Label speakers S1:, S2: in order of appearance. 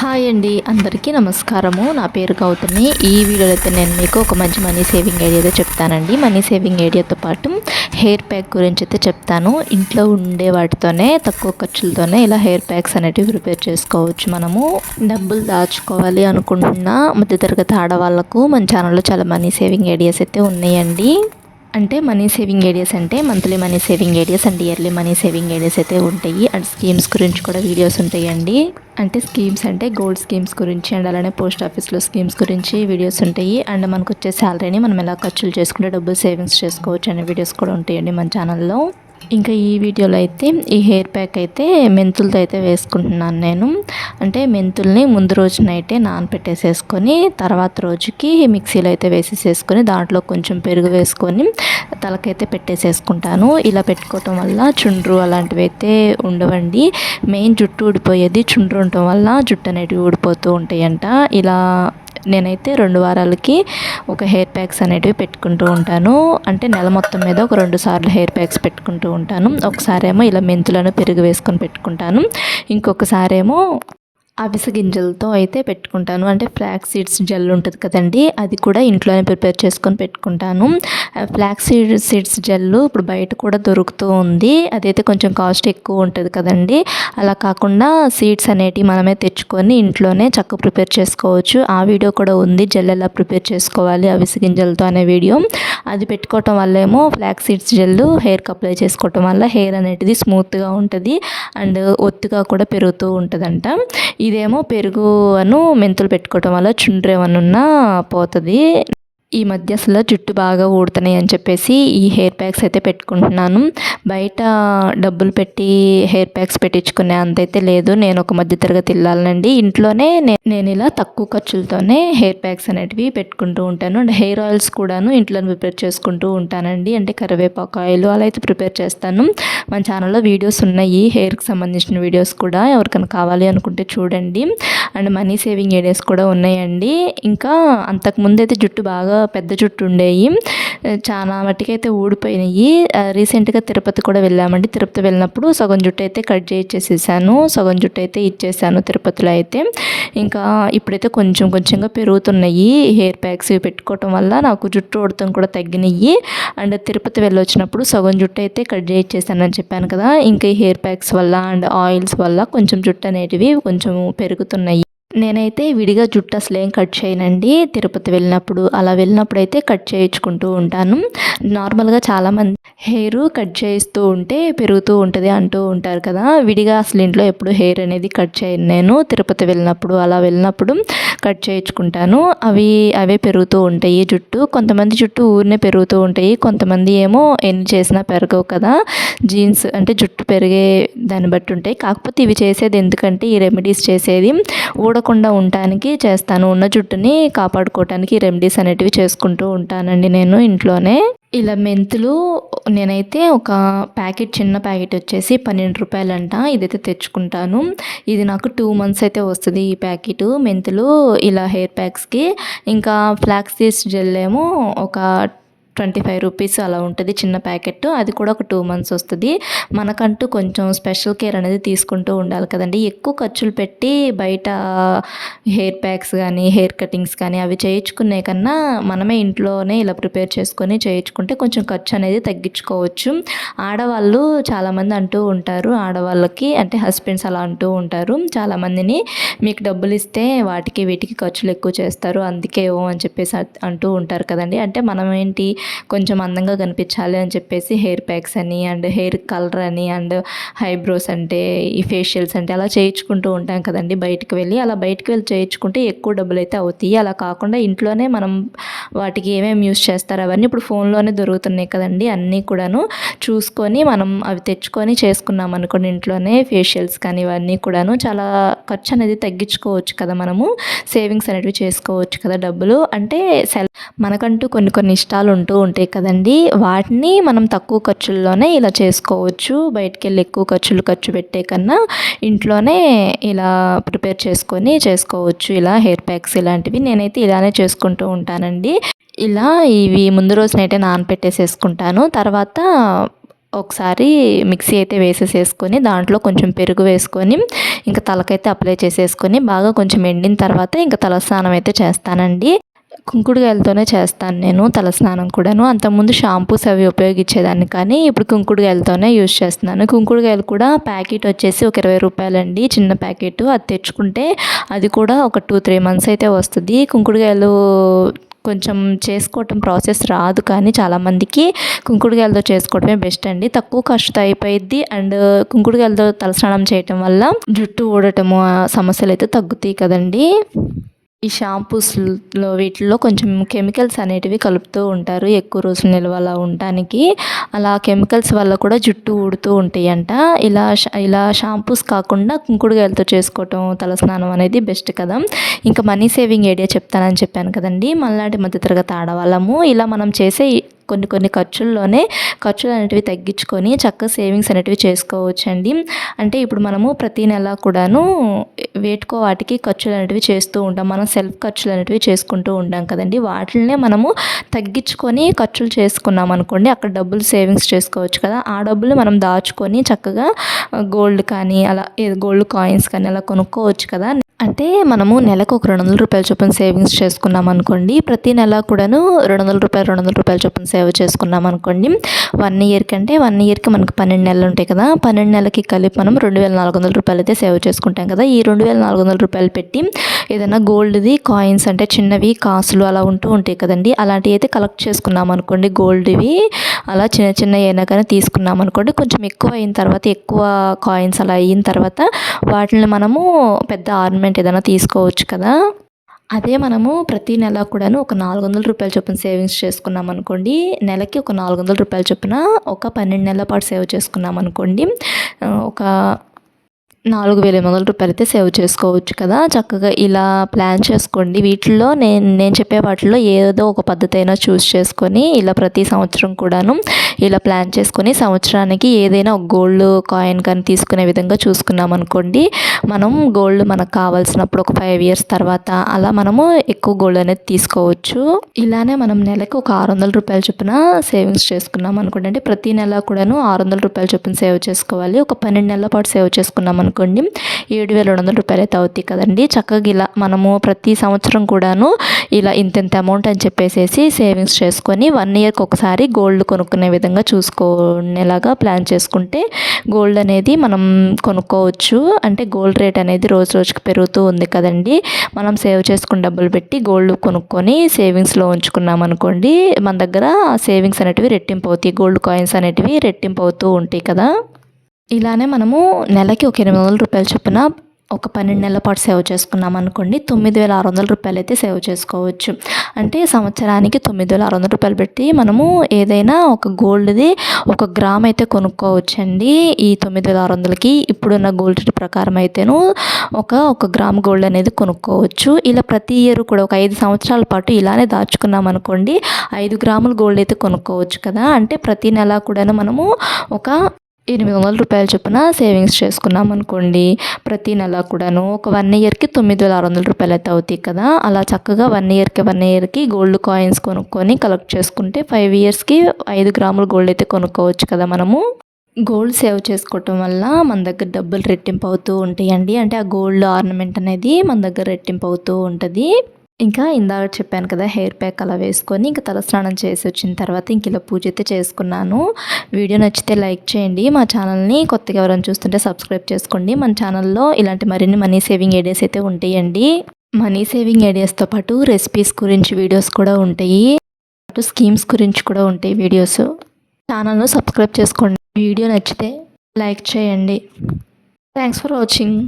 S1: Hi అండి అందరికీ నమస్కారము. నా పేరు గౌతమి. ఈ వీడియోలో అయితే నేను మీకు ఒక మంచి మనీ సేవింగ్ ఐడియాతో చెప్తానండి. మనీ సేవింగ్ ఐడియాతో పాటు హెయిర్ ప్యాక్ గురించి అయితే చెప్తాను. ఇంట్లో ఉండే వాటితోనే తక్కువ ఖర్చులతోనే ఇలా హెయిర్ ప్యాక్స్ అనేటివి ప్రిపేర్ చేసుకోవచ్చు మనము. డబ్బులు దాచుకోవాలి అనుకుంటున్న. మధ్యతరగతి ఆడవాళ్ళకు మన ఛానల్లో చాలా మనీ సేవింగ్ ఐడియాస్ అయితే ఉన్నాయండి. అంటే మనీ సేవింగ్ ఏరియాస్ అంటే monthly money saving areas and yearly money saving areas అయితే ఉంటాయి. అండ్ స్కీమ్స్ గురించి కూడా వీడియోస్ ఉంటాయండి. అంటే స్కీమ్స్ అంటే గోల్డ్ స్కీమ్స్ గురించి అండ్ అలానే పోస్ట్ ఆఫీస్లో స్కీమ్స్ గురించి వీడియోస్ ఉంటాయి. అండ్ మనకు వచ్చే శాలరీని మనం ఎలా ఖర్చులు చేసుకుంటే డబ్బులు సేవింగ్స్ చేసుకోవచ్చు అనే వీడియోస్ కూడా ఉంటాయండి మన ఛానల్లో. ఇంకా ఈ వీడియోలో అయితే ఈ హెయిర్ ప్యాక్ అయితే మెంతులతో అయితే వేసుకుంటున్నాను నేను. అంటే మెంతుల్ని ముందు రోజు నైటే నానపెట్టేసేసుకొని తర్వాత రోజుకి మిక్సీలో అయితే వేసేసేసుకొని దాంట్లో కొంచెం పెరుగు వేసుకొని తలకైతే పెట్టేసేసుకుంటాను. ఇలా పెట్టుకోవటం వల్ల చుండ్రు అలాంటివి అయితే ఉండవండి. మెయిన్ జుట్టు ఊడిపోయేది చుండ్రు ఉండటం వల్ల జుట్టు అనేటివి ఊడిపోతూ ఉంటాయంట. ఇలా నేనైతే రెండు వారాలకి ఒక హెయిర్ ప్యాక్స్ అనేటివి పెట్టుకుంటూ ఉంటాను. అంటే నెల మొత్తం మీద ఒక రెండు సార్లు హెయిర్ ప్యాక్స్ పెట్టుకుంటూ ఉంటాను. ఒకసారేమో ఇలా మెంతులను పెరుగు వేసుకొని పెట్టుకుంటాను. ఇంకొకసారేమో అవిసె గింజలతో అయితే పెట్టుకుంటాను. అంటే ఫ్లాక్ సీడ్స్ జెల్ ఉంటుంది కదండి అది కూడా ఇంట్లోనే ప్రిపేర్ చేసుకొని పెట్టుకుంటాను. ఫ్లాక్ సీడ్ సీడ్స్ జెల్ ఇప్పుడు బయట కూడా దొరుకుతూ ఉంది. అదైతే కొంచెం కాస్ట్ ఎక్కువ ఉంటుంది కదండి. అలా కాకుండా సీడ్స్ అనేటివి మనమే తెచ్చుకొని ఇంట్లోనే చక్క ప్రిపేర్ చేసుకోవచ్చు. ఆ వీడియో కూడా ఉంది. జెల్ ఎలా ప్రిపేర్ చేసుకోవాలి అవిసె గింజలతో అనే వీడియో. అది పెట్టుకోవటం వల్ల ఏమో ఫ్లాక్ సీడ్స్ జెల్ హెయిర్కి అప్లై చేసుకోవటం వల్ల హెయిర్ అనేది స్మూత్గా ఉంటుంది అండ్ ఒత్తుగా కూడా పెరుగుతూ ఉంటుందంట. ఇదేమో పెరుగును మెంతులు పెట్టుకోవటం వల్ల చుండ్రు ఏమన్నా ఉన్నా పోతుంది. ఈ మధ్య అసలు జుట్టు బాగా ఊడుతున్నాయి అని చెప్పేసి ఈ హెయిర్ ప్యాక్స్ అయితే పెట్టుకుంటున్నాను. బయట డబ్బులు పెట్టి హెయిర్ ప్యాక్స్ పెట్టించుకునే అంతైతే లేదు. నేను ఒక మధ్య తరగతి వెళ్ళాలండి. ఇంట్లోనే నేను ఇలా తక్కువ ఖర్చులతోనే హెయిర్ ప్యాక్స్ అనేటివి పెట్టుకుంటూ ఉంటాను. అండ్ హెయిర్ ఆయిల్స్ కూడాను ఇంట్లో ప్రిపేర్ చేసుకుంటూ ఉంటానండి. అంటే కరివేపాకు ఆయిల్ అలా అయితే ప్రిపేర్ చేస్తాను. మన ఛానల్లో వీడియోస్ ఉన్నాయి. హెయిర్కి సంబంధించిన వీడియోస్ కూడా ఎవరికైనా కావాలి అనుకుంటే చూడండి. అండ్ మనీ సేవింగ్ ఏడియాస్ కూడా ఉన్నాయండి. ఇంకా అంతకుముందు అయితే జుట్టు బాగా పెద్ద జుట్టు ఉండేవి చాలా మట్టికి అయితే ఊడిపోయినాయి రీసెంట్గా తిరుపతి కూడా వెళ్ళామండి. తిరుపతి వెళ్ళినప్పుడు సగం జుట్టు అయితే కట్ చేసేసాను సగం జుట్టు అయితే ఇచ్చేసాను తిరుపతిలో అయితే. ఇంకా ఇప్పుడైతే కొంచెం కొంచెంగా పెరుగుతున్నాయి. హెయిర్ ప్యాక్స్ పెట్టుకోవటం వల్ల నాకు జుట్టు ఊడటం కూడా తగ్గినాయి అండ్ తిరుపతి వెళ్ళొచ్చినప్పుడు సగం జుట్టు అయితే కట్ చేసేసానని చెప్పాను కదా. ఇంకా ఈ హెయిర్ ప్యాక్స్ వల్ల అండ్ ఆయిల్స్ వల్ల కొంచెం జుట్టు అనేటివి కొంచెం పెరుగుతున్నాయి. నేనైతే విడిగా జుట్టు అసలు ఏం కట్ చేయనండి. తిరుపతి వెళ్ళినప్పుడు అలా వెళ్ళినప్పుడు అయితే కట్ చేయించుకుంటూ ఉంటాను. నార్మల్గా చాలామంది హెయిర్ కట్ చేయిస్తూ ఉంటే పెరుగుతూ ఉంటుంది అంటూ ఉంటారు కదా. విడిగా అసలు ఇంట్లో ఎప్పుడు హెయిర్ అనేది కట్ చేయను నేను. తిరుపతి వెళ్ళినప్పుడు అలా వెళ్ళినప్పుడు కట్ చేయించుకుంటాను. అవి అవే పెరుగుతూ ఉంటాయి జుట్టు. కొంతమంది జుట్టు ఊరినే పెరుగుతూ ఉంటాయి. కొంతమంది ఏమో ఎన్ని చేసినా పెరగవు కదా. జీన్స్ అంటే జుట్టు పెరిగే దాన్ని బట్టి ఉంటాయి. కాకపోతే ఇవి చేసేది ఎందుకంటే ఈ రెమెడీస్ చేసేది ఊడకుండా ఉండటానికి చేస్తాను. ఉన్న జుట్టుని కాపాడుకోవటానికి రెమెడీస్ అనేటివి చేసుకుంటూ ఉంటానండి నేను ఇంట్లోనే. ఇలా మెంతులు నేనైతే ఒక ప్యాకెట్ చిన్న ప్యాకెట్ వచ్చేసి పన్నెండు రూపాయలంట. ఇదైతే తెచ్చుకుంటాను. ఇది నాకు టూ మంత్స్ అయితే వస్తుంది ఈ ప్యాకెట్. మెంతులు ఇలా హెయిర్ ప్యాక్స్కి. ఇంకా ఫ్లాక్స్ సీడ్స్ జెల్ ఏమో ఒక ట్వంటీ ఫైవ్ రూపీస్ అలా ఉంటుంది చిన్న ప్యాకెట్. అది కూడా ఒక టూ మంత్స్ వస్తుంది. మనకంటూ కొంచెం స్పెషల్ కేర్ అనేది తీసుకుంటూ ఉండాలి కదండి. ఎక్కువ ఖర్చులు పెట్టి బయట హెయిర్ ప్యాక్స్ కానీ హెయిర్ కటింగ్స్ కానీ అవి చేయించుకునే కన్నా మనమే ఇంట్లోనే ఇలా ప్రిపేర్ చేసుకొని చేయించుకుంటే కొంచెం ఖర్చు అనేది తగ్గించుకోవచ్చు. ఆడవాళ్ళు చాలామంది అంటూ ఉంటారు ఆడవాళ్ళకి అంటే హస్బెండ్స్ అలా అంటూ ఉంటారు. చాలామందిని మీకు డబ్బులు ఇస్తే వాటికి వీటికి ఖర్చులు ఎక్కువ చేస్తారు అందుకే ఏవో అని చెప్పేసి అంటూ ఉంటారు కదండి. అంటే మనం ఏంటి కొంచెం అందంగా కనిపించాలి అని చెప్పేసి హెయిర్ ప్యాక్స్ అని అండ్ హెయిర్ కలర్ అని అండ్ హైబ్రోస్ అంటే ఈ ఫేషియల్స్ అంటే అలా చేయించుకుంటూ ఉంటాం కదండి బయటకు వెళ్ళి. అలా బయటకు వెళ్ళి చేయించుకుంటే ఎక్కువ డబ్బులు అయితే అవుతాయి. అలా కాకుండా ఇంట్లోనే మనం వాటికి ఏమేమి యూస్ చేస్తారు అవన్నీ ఇప్పుడు ఫోన్లోనే దొరుకుతున్నాయి కదండి. అన్నీ కూడాను చూసుకొని మనం అవి తెచ్చుకొని చేసుకున్నాం అనుకోండి ఇంట్లోనే ఫేషియల్స్ కానీ ఇవన్నీ కూడాను చాలా ఖర్చు అనేది తగ్గించుకోవచ్చు కదా మనము. సేవింగ్స్ అనేవి చేసుకోవచ్చు కదా డబ్బులు. అంటే సెల్ మనకంటూ కొన్ని కొన్ని ఇష్టాలు ఉంటాయి ఉంటూ ఉంటాయి కదండి. వాటిని మనం తక్కువ ఖర్చుల్లోనే ఇలా చేసుకోవచ్చు. బయటికి వెళ్ళి ఎక్కువ ఖర్చులు ఖర్చు పెట్టే కన్నా ఇంట్లోనే ఇలా ప్రిపేర్ చేసుకొని చేసుకోవచ్చు. ఇలా హెయిర్ ప్యాక్స్ ఇలాంటివి నేనైతే ఇలానే చేసుకుంటూ ఉంటానండి. ఇలా ఇవి ముందు రోజునైతే నానపెట్టేసేసుకుంటాను. తర్వాత ఒకసారి మిక్సీ అయితే వేసేసేసుకొని దాంట్లో కొంచెం పెరుగు వేసుకొని ఇంకా తలకైతే అప్లై చేసేసుకొని బాగా కొంచెం ఎండిన తర్వాత ఇంకా తలస్నానం అయితే చేస్తానండి. కుంకుడుగాయలతోనే చేస్తాను నేను తలస్నానం కూడాను. అంతకుముందు షాంపూస్ అవి ఉపయోగించేదాన్ని కానీ ఇప్పుడు కుంకుడుగాయలతోనే యూజ్ చేస్తున్నాను. కుంకుడుగాయలు కూడా ప్యాకెట్ వచ్చేసి ఒక ఇరవై రూపాయలండి. చిన్న ప్యాకెట్. అది తెచ్చుకుంటే అది కూడా ఒక టూ త్రీ మంత్స్ అయితే వస్తుంది. కుంకుడుగాయలు కొంచెం చేసుకోవటం ప్రాసెస్ రాదు కానీ చాలామందికి కుంకుడుగాయలతో చేసుకోవడమే బెస్ట్ అండి. తక్కువ ఖర్చుతో అయిపోయిద్ది అండ్ కుంకుడుగాయలతో తలస్నానం చేయటం వల్ల జుట్టు ఊడటము సమస్యలు అయితే తగ్గుతాయి కదండి. ఈ షాంపూస్లో వీటిల్లో కొంచెం కెమికల్స్ అనేటివి కలుపుతూ ఉంటారు. ఎక్కువ రోజులు నిల్వలా ఉండటానికి. అలా కెమికల్స్ వల్ల కూడా జుట్టు ఊడుతూ ఉంటాయంట. ఇలా ఇలా షాంపూస్ కాకుండా కుంకుడుగాయలతో చేసుకోవటం తలస్నానం అనేది బెస్ట్ కదా. ఇంకా మనీ సేవింగ్ ఐడియా చెప్తానని చెప్పాను కదండి. మళ్ళాంటి మధ్యతరగతి ఆడవాళ్ళము. ఇలా మనం చేసే కొన్ని కొన్ని ఖర్చుల్లోనే ఖర్చులు అనేటివి తగ్గించుకొని చక్కగా సేవింగ్స్ అనేటివి చేసుకోవచ్చండి. అంటే ఇప్పుడు మనము ప్రతి నెల కూడాను వేటుకో వాటికి ఖర్చులు అనేటివి చేస్తూ ఉంటాం. మనం సెల్ఫ్ ఖర్చులు అనేటివి చేసుకుంటూ ఉంటాం కదండి. వాటినే మనము తగ్గించుకొని ఖర్చులు చేసుకున్నాం అనుకోండి అక్కడ డబ్బులు సేవింగ్స్ చేసుకోవచ్చు కదా. ఆ డబ్బులు మనం దాచుకొని చక్కగా గోల్డ్ కానీ అలా గోల్డ్ కాయిన్స్ కానీ అలా కొనుక్కోవచ్చు కదా. అంటే మనము నెలకు ఒక రెండు వందల రూపాయల చొప్పున సేవింగ్స్ చేసుకున్నాం అనుకోండి ప్రతి నెల కూడాను రెండు వందల రూపాయలు రెండు వందల రూపాయల చొప్పున సేవ్ చేసుకున్నాం అనుకోండి. వన్ ఇయర్ కంటే వన్ ఇయర్కి మనకు పన్నెండు నెలలు ఉంటాయి కదా. పన్నెండు నెలలకి కలిపి మనం రెండు వేల నాలుగు వందల రూపాయలు అయితే సేవ్ చేసుకుంటాం కదా. ఈ రెండు వేల నాలుగు వందల రూపాయలు పెట్టి ఏదైనా గోల్డ్ది కాయిన్స్ అంటే చిన్నవి కాసులు అలా ఉంటూ ఉంటాయి కదండి. అలాంటివి అయితే కలెక్ట్ చేసుకున్నాం అనుకోండి. గోల్డ్వి అలా చిన్న చిన్న అయినా కానీ తీసుకున్నాం అనుకోండి. కొంచెం ఎక్కువ అయిన తర్వాత ఎక్కువ కాయిన్స్ అలా అయిన తర్వాత వాటిని మనము పెద్ద ఆర్నమెంట్ ఏదైనా తీసుకోవచ్చు కదా. అదే మనము ప్రతి నెల కూడాను ఒక నాలుగు వందల రూపాయల చొప్పున సేవింగ్స్ చేసుకున్నాం అనుకోండి నెలకి ఒక నాలుగు వందల రూపాయల చొప్పున ఒక పన్నెండు నెలల పాటు సేవ్ చేసుకున్నాం అనుకోండి ఒక నాలుగు వేల వందల రూపాయలు అయితే సేవ్ చేసుకోవచ్చు కదా. చక్కగా ఇలా ప్లాన్ చేసుకోండి. వీటిల్లో నేను నేను చెప్పే వాటిలో ఏదో ఒక పద్ధతి అయినా చూస్ చేసుకొని ఇలా ప్రతి సంవత్సరం కూడాను ఇలా ప్లాన్ చేసుకొని సంవత్సరానికి ఏదైనా ఒక గోల్డ్ కాయిన్ కానీ తీసుకునే విధంగా చూసుకున్నాం అనుకోండి. మనం గోల్డ్ మనకు కావాల్సినప్పుడు ఒక ఫైవ్ ఇయర్స్ తర్వాత అలా మనము ఎక్కువ గోల్డ్ అనేది తీసుకోవచ్చు. ఇలానే మనం నెలకు ఒక ఆరు వందల రూపాయల చొప్పున సేవింగ్స్ చేసుకున్నాం అనుకోండి. అంటే ప్రతి నెల కూడాను ఆరు వందల రూపాయల చొప్పున సేవ్ చేసుకోవాలి. ఒక పన్నెండు నెలల పాటు సేవ్ చేసుకున్నాం అనుకోండి. ఏడు వేల రెండు వందల రూపాయలు అయితే అవుతాయి కదండి. చక్కగా ఇలా మనము ప్రతి సంవత్సరం కూడాను ఇలా ఇంత అమౌంట్ అని చెప్పేసేసి సేవింగ్స్ చేసుకొని వన్ ఇయర్కి ఒకసారి గోల్డ్ కొనుక్కునే విధంగా చూసుకునేలాగా ప్లాన్ చేసుకుంటే గోల్డ్ అనేది మనం కొనుక్కోవచ్చు. అంటే గోల్డ్ రేట్ అనేది రోజు రోజుకి పెరుగుతూ ఉంది కదండి. మనం సేవ్ చేసుకున్న డబ్బులు పెట్టి గోల్డ్ కొనుక్కొని సేవింగ్స్లో ఉంచుకున్నాం అనుకోండి. మన దగ్గర సేవింగ్స్ అనేటివి రెట్టింపు అవుతాయి. గోల్డ్ కాయిన్స్ అనేటివి రెట్టింపు అవుతూ ఉంటాయి కదా. ఇలానే మనము నెలకి ఒక ఎనిమిది వందల రూపాయలు చొప్పున ఒక పన్నెండు నెలల పాటు సేవ్ చేసుకున్నాం అనుకోండి తొమ్మిది వేల ఆరు వందల రూపాయలు అయితే సేవ్ చేసుకోవచ్చు. అంటే సంవత్సరానికి తొమ్మిది వేల ఆరు వందల రూపాయలు పెట్టి మనము ఏదైనా ఒక గోల్డ్ది ఒక గ్రామ్ అయితే కొనుక్కోవచ్చండి. ఈ తొమ్మిది వేల ఆరు వందలకి ఇప్పుడున్న గోల్డ్ రేట్ ప్రకారం అయితేను ఒక ఒక గ్రామ్ గోల్డ్ అనేది కొనుక్కోవచ్చు. ఇలా ప్రతి ఇయర్ కూడా ఒక ఐదు సంవత్సరాల పాటు ఇలానే దాచుకున్నాం అనుకోండి ఐదు గ్రాముల గోల్డ్ అయితే కొనుక్కోవచ్చు కదా. అంటే ప్రతి నెల కూడాను మనము ఒక ఎనిమిది వందల రూపాయల చొప్పున సేవింగ్స్ చేసుకున్నాం అనుకోండి. ప్రతి నెల కూడాను ఒక వన్ ఇయర్కి తొమ్మిది వేల ఆరు వందల రూపాయలు అయితే అవుతాయి కదా. అలా చక్కగా వన్ ఇయర్కి వన్ ఇయర్కి గోల్డ్ కాయిన్స్ కొనుక్కొని కలెక్ట్ చేసుకుంటే ఫైవ్ ఇయర్స్కి ఐదు గ్రాముల గోల్డ్ అయితే కొనుక్కోవచ్చు కదా మనము. గోల్డ్ సేవ్ చేసుకోవటం వల్ల మన దగ్గర డబ్బులు రెట్టింపు అవుతూ ఉంటాయండి. అంటే ఆ గోల్డ్ ఆర్నమెంట్ అనేది మన దగ్గర రెట్టింపు అవుతూ ఉంటుంది. ఇంకా ఇందాక చెప్పాను కదా హెయిర్ ప్యాక్ అలా వేసుకొని ఇంకా తలస్నానం చేసి వచ్చిన తర్వాత ఇంక ఇలా పూజ అయితే చేసుకున్నాను. వీడియో నచ్చితే లైక్ చేయండి. మా ఛానల్ని కొత్తగా ఎవరైనా చూస్తుంటే సబ్స్క్రైబ్ చేసుకోండి. మన ఛానల్లో ఇలాంటి మరిన్ని మనీ సేవింగ్ ఐడియాస్ అయితే ఉంటాయండి. మనీ సేవింగ్ ఐడియాస్తో పాటు రెసిపీస్ గురించి వీడియోస్ కూడా ఉంటాయి. అటు స్కీమ్స్ గురించి కూడా ఉంటాయి వీడియోస్. ఛానల్ను సబ్స్క్రైబ్ చేసుకోండి. వీడియో నచ్చితే లైక్ చేయండి. Thanks for watching.